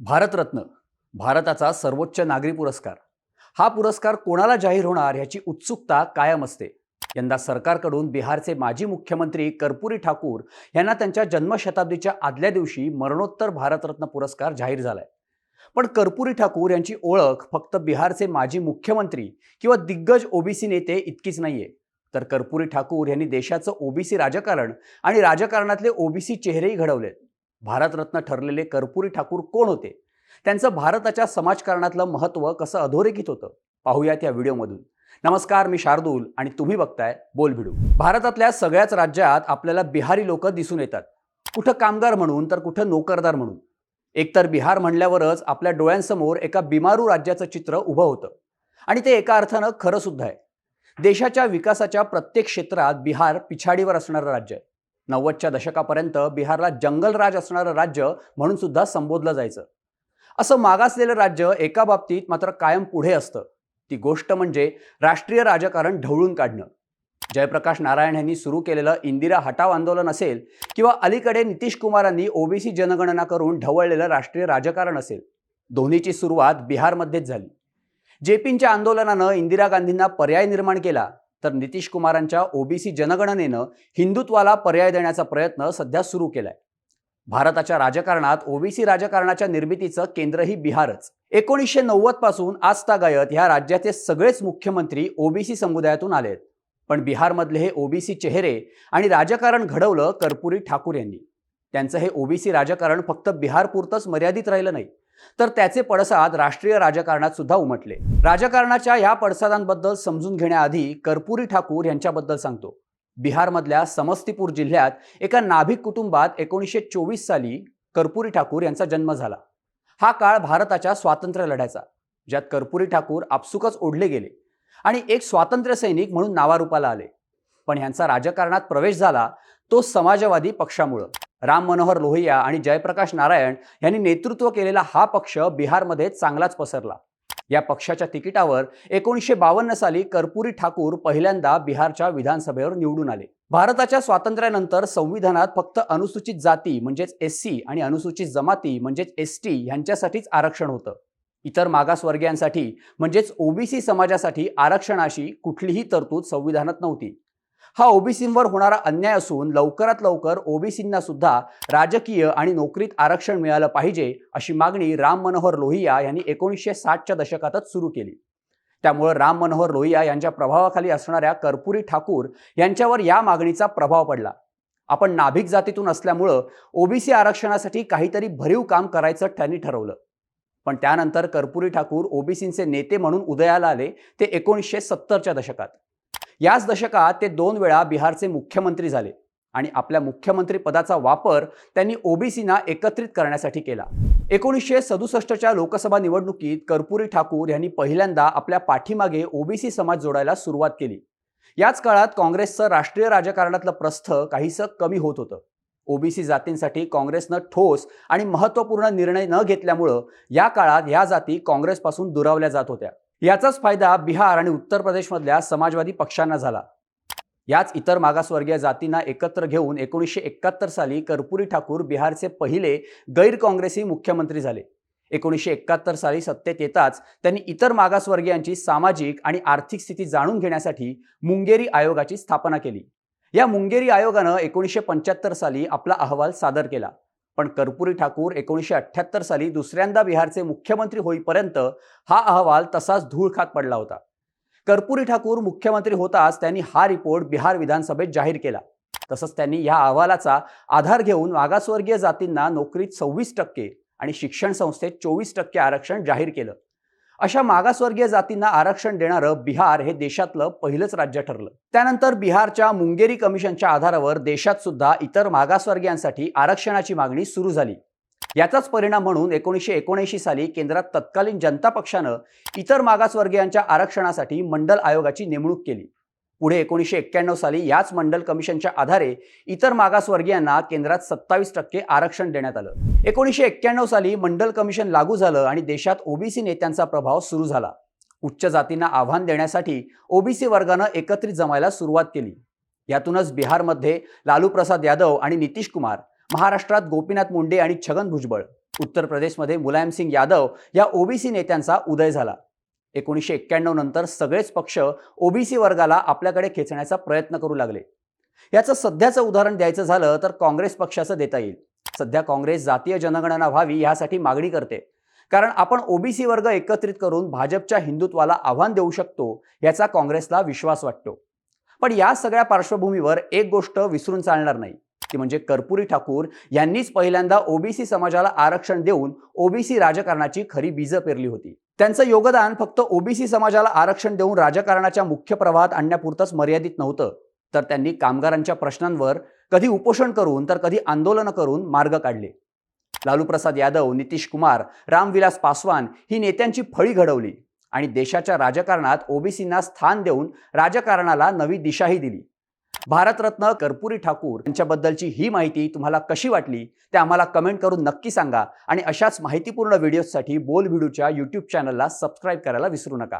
भारतरत्न भारताचा सर्वोच्च नागरी पुरस्कार. हा पुरस्कार कोणाला जाहीर होणार ह्याची उत्सुकता कायम असते. यंदा सरकारकडून बिहारचे माजी मुख्यमंत्री कर्पुरी ठाकूर यांना त्यांच्या जन्मशताब्दीच्या आदल्या दिवशी मरणोत्तर भारतरत्न पुरस्कार जाहीर झालाय. पण कर्पुरी ठाकूर यांची ओळख फक्त बिहारचे माजी मुख्यमंत्री किंवा दिग्गज ओबीसी नेते इतकीच नाहीये. तर कर्पुरी ठाकूर यांनी देशाचं ओबीसी राजकारण आणि राजकारणातले ओबीसी चेहरेही घडवलेत. भारतरत्न ठरलेले कर्पुरी ठाकूर कोण होते? त्यांचं भारताच्या समाजकारणातलं महत्त्व कसं अधोरेखित होतं? पाहूयात या व्हिडिओमधून. नमस्कार मी शार्दूल आणि तुम्ही बघताय बोल भिडू. भारतातल्या सगळ्याच राज्यात आपल्याला बिहारी लोक दिसून येतात. कुठं कामगार म्हणून तर कुठं नोकरदार म्हणून. एकतर बिहार म्हणल्यावरच आपल्या डोळ्यांसमोर एका बिमारू राज्याचं चित्र उभं होतं. आणि ते एका अर्थानं खरंसुद्धा आहे. देशाच्या विकासाच्या प्रत्येक क्षेत्रात बिहार पिछाडीवर असणारं राज्य आहे. नव्वदच्या दशकापर्यंत बिहारला जंगलराज असणारं राज्य म्हणून सुद्धा संबोधलं जायचं. असं मागासलेलं राज्य एका बाबतीत मात्र कायम पुढे असतं. ती गोष्ट म्हणजे राष्ट्रीय राजकारण ढवळून काढणं. जयप्रकाश नारायण यांनी सुरू केलेलं इंदिरा हटाव आंदोलन असेल किंवा अलीकडे नितीश कुमारांनी ओबीसी जनगणना करून ढवळलेलं राष्ट्रीय राजकारण असेल दोन्हीची सुरुवात बिहारमध्येच झाली. जेपींच्या आंदोलनानं इंदिरा गांधींना पर्याय निर्माण केला तर नितीश कुमारांच्या ओबीसी जनगणनेनं हिंदुत्वाला पर्याय देण्याचा प्रयत्न सध्या सुरू केलाय. भारताच्या राजकारणात ओबीसी राजकारणाच्या निर्मितीचं केंद्रही बिहारच. एकोणीसशे नव्वदपासून आजतागायत ह्या राज्याचे सगळेच मुख्यमंत्री ओबीसी समुदायातून आलेत. पण बिहारमधले हे ओबीसी चेहरे आणि राजकारण घडवलं कर्पुरी ठाकूर यांनी. त्यांचं हे ओबीसी राजकारण फक्त बिहारपुरतंच मर्यादित राहिलं नाही. तर त्याचे पडसाद राष्ट्रीय राजकारणात सुद्धा उमटले. राजकारणाच्या या पडसादांबद्दल समजून घेण्याआधी कर्पुरी ठाकूर यांच्याबद्दल सांगतो. बिहारमधल्या समस्तीपूर जिल्ह्यात एका नाभिक कुटुंबात एकोणीसशे चोवीस साली कर्पुरी ठाकूर यांचा जन्म झाला. हा काळ भारताच्या स्वातंत्र्य लढ्याचा ज्यात कर्पुरी ठाकूर आपसुकच ओढले गेले आणि एक स्वातंत्र्य सैनिक म्हणून नावारूपाला आले. पण ह्यांचा राजकारणात प्रवेश झाला तो समाजवादी पक्षामुळं. राम मनोहर लोहिया आणि जयप्रकाश नारायण यांनी नेतृत्व केलेला हा पक्ष बिहारमध्ये चांगलाच पसरला. या पक्षाच्या तिकिटावर एकोणीसशे बावन्न साली कर्पुरी ठाकूर पहिल्यांदा बिहारच्या विधानसभेवर निवडून आले. भारताच्या स्वातंत्र्यानंतर संविधानात फक्त अनुसूचित जाती म्हणजेच एस सी आणि अनुसूचित जमाती म्हणजेच एस टी यांच्यासाठीच आरक्षण होतं. इतर मागासवर्गीयांसाठी म्हणजेच ओबीसी समाजासाठी आरक्षणाशी कुठलीही तरतूद संविधानात नव्हती. हा ओबीसींवर होणारा अन्याय असून लवकरात लवकर ओबीसींना सुद्धा राजकीय आणि नोकरीत आरक्षण मिळालं पाहिजे अशी मागणी राम मनोहर लोहिया यांनी एकोणीसशे साठच्या दशकातच सुरू केली. त्यामुळे राम मनोहर लोहिया यांच्या प्रभावाखाली असणाऱ्या कर्पुरी ठाकूर यांच्यावर या मागणीचा प्रभाव पडला. आपण नाभिक जातीतून असल्यामुळं ओबीसी आरक्षणासाठी काहीतरी भरीव काम करायचं त्यांनी ठरवलं. पण त्यानंतर कर्पुरी ठाकूर ओबीसींचे नेते म्हणून उदयाला आले ते एकोणीसशे सत्तरच्या दशकात. याच दशकात ते दोन वेळा बिहारचे मुख्यमंत्री झाले आणि आपल्या मुख्यमंत्री पदाचा वापर त्यांनी ओबीसीना एकत्रित करण्यासाठी केला. एकोणीसशे सदुसष्टच्या लोकसभा निवडणुकीत कर्पुरी ठाकूर यांनी पहिल्यांदा आपल्या पाठीमागे ओबीसी समाज जोडायला सुरुवात केली. याच काळात काँग्रेसचं राष्ट्रीय राजकारणातलं प्रस्थ काहीसं कमी होत होतं. ओबीसी जातींसाठी काँग्रेसनं ठोस आणि महत्त्वपूर्ण निर्णय न घेतल्यामुळं या काळात ह्या जाती काँग्रेसपासून दुरावल्या जात होत्या. याचाच फायदा बिहार आणि उत्तर प्रदेशमधल्या समाजवादी पक्षांना झाला. याच इतर मागासवर्गीय जातींना एकत्र घेऊन एकोणीसशे एकाहत्तर साली कर्पुरी ठाकूर बिहारचे पहिले गैर काँग्रेसी मुख्यमंत्री झाले. एकोणीसशे एकाहत्तर साली सत्तेत येताच त्यांनी इतर मागासवर्गीयांची सामाजिक आणि आर्थिक स्थिती जाणून घेण्यासाठी मुंगेरी आयोगाची स्थापना केली. या मुंगेरी आयोगानं एकोणीसशे पंच्याहत्तर साली आपला अहवाल सादर केला. पण कर्पुरी ठाकूर एकोणीसशे अठ्ठ्याहत्तर साली दुसऱ्यांदा बिहारचे मुख्यमंत्री होईपर्यंत हा अहवाल तसाच धूळ खात पडला होता. कर्पुरी ठाकूर मुख्यमंत्री होताच त्यांनी हा रिपोर्ट बिहार विधानसभेत जाहीर केला. तसंच त्यांनी या अहवालाचा आधार घेऊन मागासवर्गीय जातींना नोकरीत सव्वीस टक्के आणि शिक्षण संस्थेत चोवीस टक्के आरक्षण जाहीर केलं. अशा मागासवर्गीय जातींना आरक्षण देणारं बिहार हे देशातलं पहिलंच राज्य ठरलं. त्यानंतर बिहारच्या मुंगेरी कमिशनच्या आधारावर देशात सुद्धा इतर मागासवर्गीयांसाठी आरक्षणाची मागणी सुरू झाली. याचाच परिणाम म्हणून एकोणीसशे एकोणऐंशी साली केंद्रात तत्कालीन जनता पक्षानं इतर मागासवर्गीयांच्या आरक्षणासाठी मंडल आयोगाची नेमणूक केली. पुढे एकोणीसशे एक्क्याण्णव साली याच मंडल कमिशनच्या आधारे इतर मागासवर्गीयांना केंद्रात सत्तावीस टक्के आरक्षण देण्यात आलं. एकोणीसशे एक्क्याण्णव साली मंडल कमिशन लागू झालं आणि देशात ओबीसी नेत्यांचा प्रभाव सुरू झाला. उच्च जातींना आव्हान देण्यासाठी ओबीसी वर्गानं एकत्रित जमायला सुरुवात केली. यातूनच बिहारमध्ये लालू प्रसाद यादव आणि नितीश कुमार महाराष्ट्रात गोपीनाथ मुंडे आणि छगन भुजबळ उत्तर प्रदेशमध्ये मुलायमसिंग यादव या ओबीसी नेत्यांचा उदय झाला. एकोणीसशे एक्क्याण्णव नंतर सगळेच पक्ष ओबीसी वर्गाला आपल्याकडे खेचण्याचा प्रयत्न करू लागले. याचं सध्याचं उदाहरण द्यायचं झालं तर काँग्रेस पक्षाचं देता येईल. सध्या काँग्रेस जातीय जनगणना व्हावी यासाठी मागणी करते. कारण आपण ओबीसी वर्ग एकत्रित करून भाजपच्या हिंदुत्वाला आव्हान देऊ शकतो याचा काँग्रेसला विश्वास वाटतो. पण या सगळ्या पार्श्वभूमीवर एक गोष्ट विसरून चालणार नाही ती म्हणजे कर्पुरी ठाकूर यांनीच पहिल्यांदा ओबीसी समाजाला आरक्षण देऊन ओबीसी राजकारणाची खरी बीजं पेरली होती. त्यांचं योगदान फक्त ओबीसी समाजाला आरक्षण देऊन राजकारणाच्या मुख्य प्रवाहात आणण्यापुरतंच मर्यादित नव्हतं. तर त्यांनी कामगारांच्या प्रश्नांवर कधी उपोषण करून तर कधी आंदोलनं करून मार्ग काढले. लालू प्रसाद यादव नितीश कुमार रामविलास पासवान ही नेत्यांची फळी घडवली आणि देशाच्या राजकारणात ओबीसींना स्थान देऊन राजकारणाला नवी दिशाही दिली. भारतरत्न कर्पुरी ठाकूर यांच्याबद्दलची ही माहिती तुम्हाला कशी वाटली ते आम्हाला कमेंट करून नक्की सांगा. आणि अशाच माहितीपूर्ण व्हिडिओजसाठी बोल व्हिडिओच्या यूट्यूब चॅनलला सबस्क्राईब करायला विसरू नका.